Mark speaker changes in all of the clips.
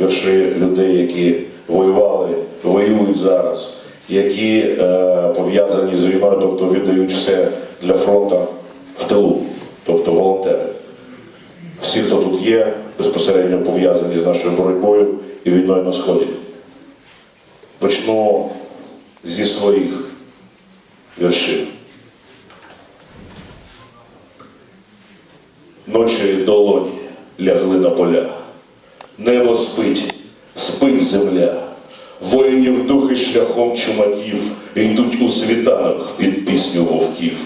Speaker 1: вірші людей, які воювали, воюють зараз, які е, пов'язані з війною, тобто віддають все для фронту в тилу, тобто волонтери. Всі, хто тут є, безпосередньо пов'язані з нашою боротьбою і війною на Сході. Почну зі своїх віршів. Ночі долоні лягли на поля, небо спить, спить земля, воїнів духи шляхом чумаків йдуть у світанок під пісню вовків.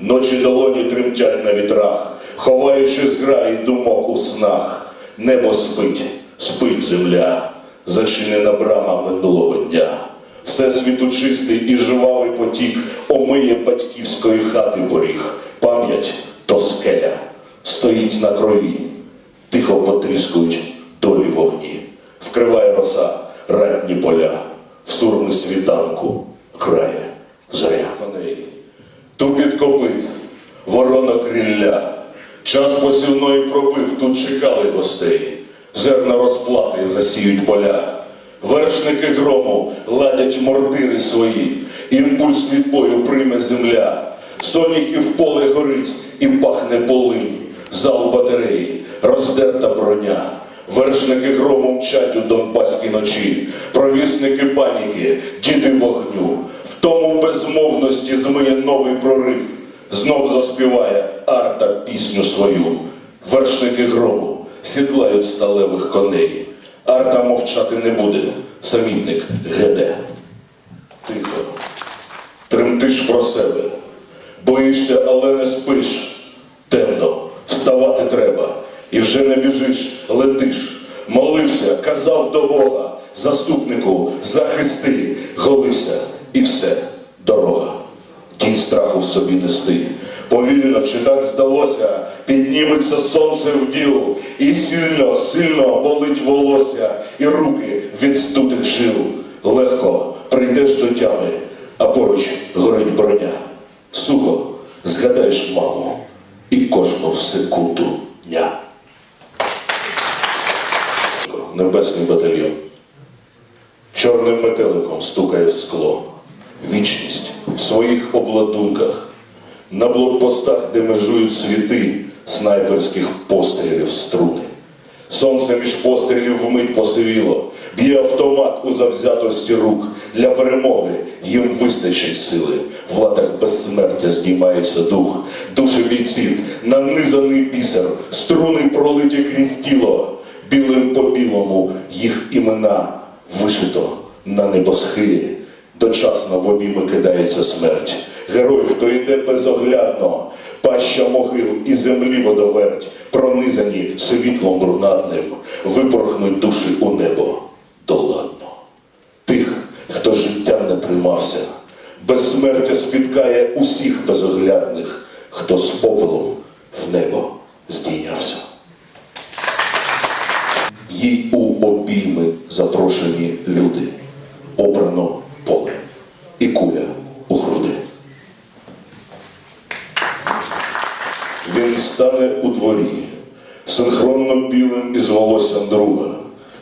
Speaker 1: Ночі долоні тремтять на вітрах, ховаючи зграї думок у снах. Небо спить, спить земля, зачинена брама минулого дня. Все світу чистий і живавий потік омиє батьківської хати поріг. Пам'ять то скеля, стоїть на крові, тихо потріскують долі вогні, вкриває роса ранні поля, в сурми світанку грає заря. Тупіт копит, ворона крилля, час посівної пробив, тут чекали гостей, зерна розплати засіють поля. Вершники грому ладять мордири свої, імпульс від бою прийме земля, соняхів поле горить і пахне полинь, зал батареї, роздерта броня. Вершники грому мчать у донбаській ночі, провісники паніки, діти вогню, в тому безмовності змиє новий прорив, знов заспіває арта пісню свою. Вершники грому сідлають сталевих коней. Арта мовчати не буде, самітник гряде. Тихо, тремтиш про себе, боїшся, але не спиш. Темно, вставати треба, і вже не біжиш, летиш. Молився, казав до Бога, заступнику, захисти, голився, і все, дорога. Тінь страху в собі нести. Повільно, чи так здалося, підніметься сонце в ділу, і сильно, сильно болить волосся, і руки від здутих жил. Легко прийдеш до тями, а поруч горить броня. Сухо згадаєш маму і кожну секунду дня. Небесний батальйон чорним метеликом стукає в скло. Вічність в своїх обладунках, на блокпостах, де межують світи снайперських пострілів струни. Сонце між пострілів вмить посивіло, б'є автомат у завзятості рук. Для перемоги їм вистачить сили. В латах безсмертя здіймається дух, душі бійців, нанизаний бісер, струни пролиті крізь тіло, білим по білому їх імена вишито на небосхилі. Дочасно в обійми кидається смерть. Герой, хто йде безоглядно, паща могил і землі водоверть, пронизані світлом брунатним, випорхнуть душі у небо доладно. Тих, хто життям не тримався, безсмертя спіткає усіх безоглядних, хто з попелом в небо здійнявся. Їй у обійми запрошені люди, обрано поле і куля у груди. Він стане у дворі, синхронно білим із волоссям друга.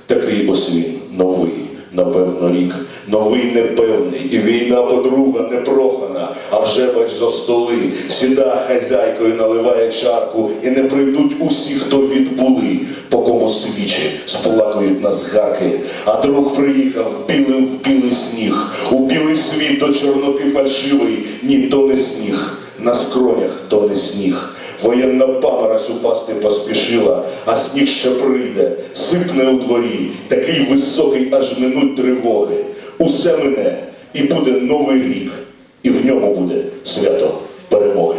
Speaker 1: Такий ось він новий, напевно, рік, новий непевний, і війна подруга непрохана, а вже бач за столи, сіда хазяйкою наливає чарку, і не прийдуть усі, хто відбули, по кому свічі сплакають на згарки. А друг приїхав білим в білий сніг, у білий світ до чорноти фальшивий, ні, то не сніг, на скронях то не сніг. Воєнна паморозь упасти поспішила, а сніг ще прийде, сипне у дворі, такий високий, аж минуть тривоги. Усе мине, і буде новий рік, і в ньому буде свято перемоги.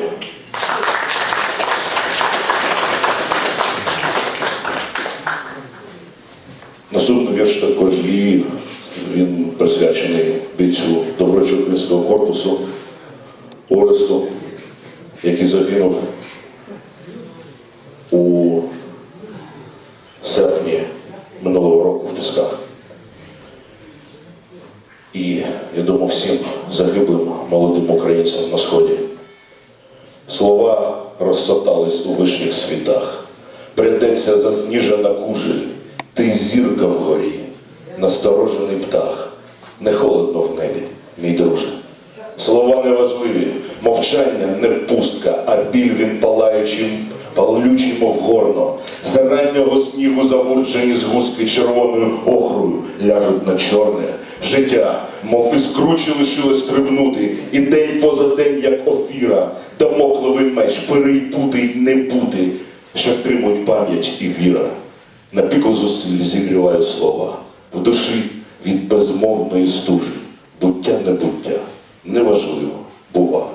Speaker 1: Наступний вірш також її, він присвячений бійцю Доброчуківського корпусу Оресту, який загинув у серпні минулого року в Пісках. І я думаю всім загиблим молодим українцям на сході. Слова розсотались у вишніх світах. Придеться засніжена кужель Ти зірка вгорі, насторожений птах, не холодно в небі, мій друже. Слова неважливі, мовчання не пустка, а біль він палаючим, палючий, мов горно. З раннього снігу замурджені згустки червоною охрою ляжуть на чорне. Життя, мов із кручі лишилось стрибнути, і день поза день, як офіра, дамокловий меч, перейпути й не бути, що втримують пам'ять і віра. На піку зусиль зігріваю слова, в душі від безмовної стужі, буття небуття, неважливо, бува.